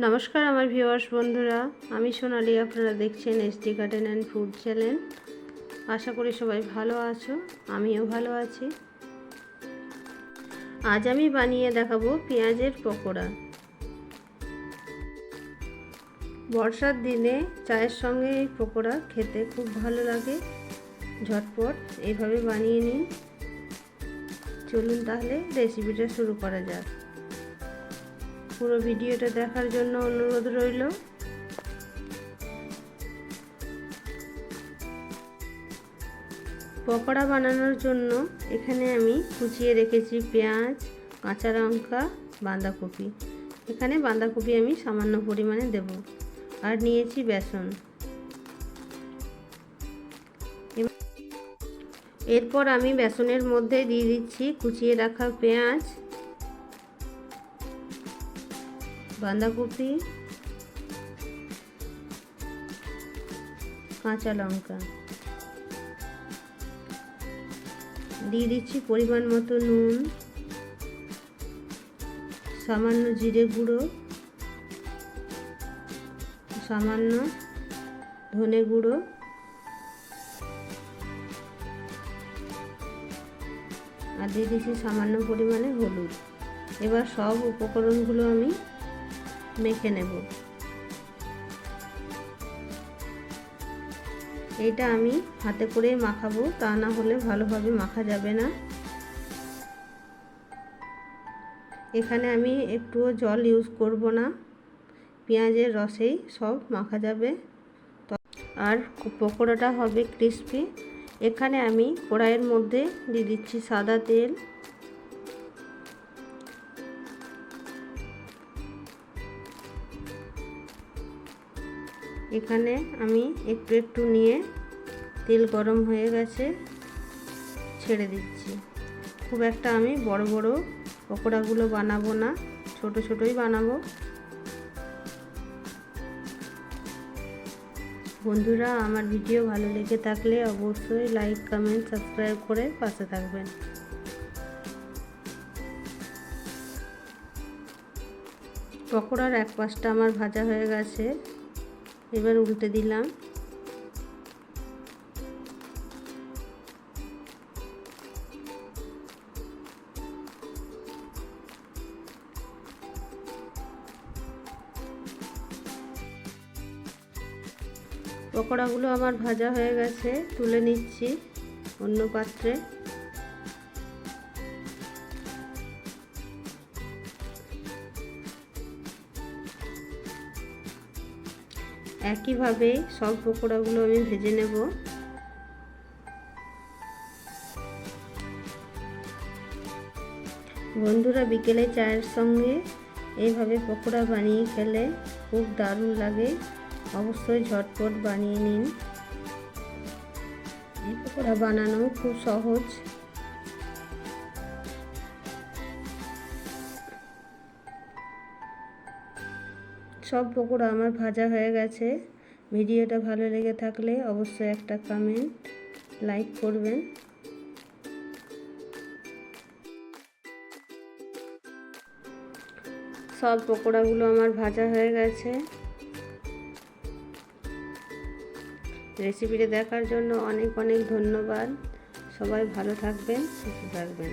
নমস্কার আমার ভিউয়ার্স বন্ধুরা, আমি সোনালি, আপনারা দেখছেন S SD garden and food channel. আশা করি সবাই ভালো আছো, আমিও ভালো আছি। আজ আমি বানিয়ে দেখাবো পেঁয়াজের পকোড়া। বর্ষার দিনে চায়ের সঙ্গে এই পকোড়া খেতে খুব ভালো লাগে। ঝটপট এইভাবে বানিয়ে নিন। চলুন তাহলে রেসিপিটা শুরু করা যাক। পুরো ভিডিওটা দেখার জন্য অনুরোধ রইল। পকোড়া বানানোর জন্য এখানে আমি কুচিয়ে রেখেছি পেঁয়াজ, কাঁচা লঙ্কা, বাঁধাকপি। এখানে বাঁধাকপি আমি সামান্য পরিমাণে দেব আর নিয়েছি বেসন। এরপর আমি বেসনের মধ্যে দিয়ে দিচ্ছি কুচিয়ে রাখা পেঁয়াজ বাঁধাকপি, কাঁচা লঙ্কা। দিয়ে দিচ্ছি পরিমাণ মতো নুন, সামান্য জিরে গুঁড়ো, সামান্য ধনে গুঁড়ো। আর দিয়ে দিচ্ছি সামান্য পরিমাণে হলুদ। এবার সব উপকরণগুলো আমি মেখে নেব। এইটা আমি হাতে করে মাখাবো, তা না হলে ভালোভাবে মাখা যাবে না। এখানে আমি একটুও জল ইউজ করব না। পেঁয়াজের রসেই সব মাখা যাবে। আর পকোড়াটা হবে ক্রিস্পি। এখানে আমি কড়াইয়ের মধ্যে দিয়ে দিচ্ছি সাদা তেল। এখানে আমি একটু একটু নিয়ে তেল গরম হয়ে গেছে, ছেড়ে দিচ্ছি। খুব একটা আমি বড় বড় পকোড়াগুলো বানাবো না, ছোট ছোটই বানাবো। বন্ধুরা, আমার ভিডিও ভালো লেগে থাকলে অবশ্যই লাইক কমেন্ট সাবস্ক্রাইব করে পাশে থাকবেন। পকোড়ার এক পাশটা আমার ভাজা হয়ে গেছে। এবার উল্টে দিলাম। পকোড়াগুলো আমার ভাজা হয়ে গেছে তুলে নিচ্ছি অন্য পাত্রে। একইভাবে সব পকোড়াগুলো আমি ভেজে নেব। বন্ধুরা বিকেলে চায়ের সঙ্গে এইভাবে পকোড়া বানিয়ে খেলে খুব দারুণ লাগে। অবশ্যই ঝটপট বানিয়ে নিন। এই পকোড়া বানানো খুব সহজ। সব পকোড়া আমার ভাজা হয়ে গেছে। ভিডিওটা ভালো লেগে থাকলে অবশ্যই একটা কমেন্ট লাইক করবেন। সব পকোড়াগুলো আমার ভাজা হয়ে গেছে। রেসিপিটা দেখার জন্য অনেক অনেক ধন্যবাদ। সবাই ভালো থাকবেন, সুস্থ থাকবেন।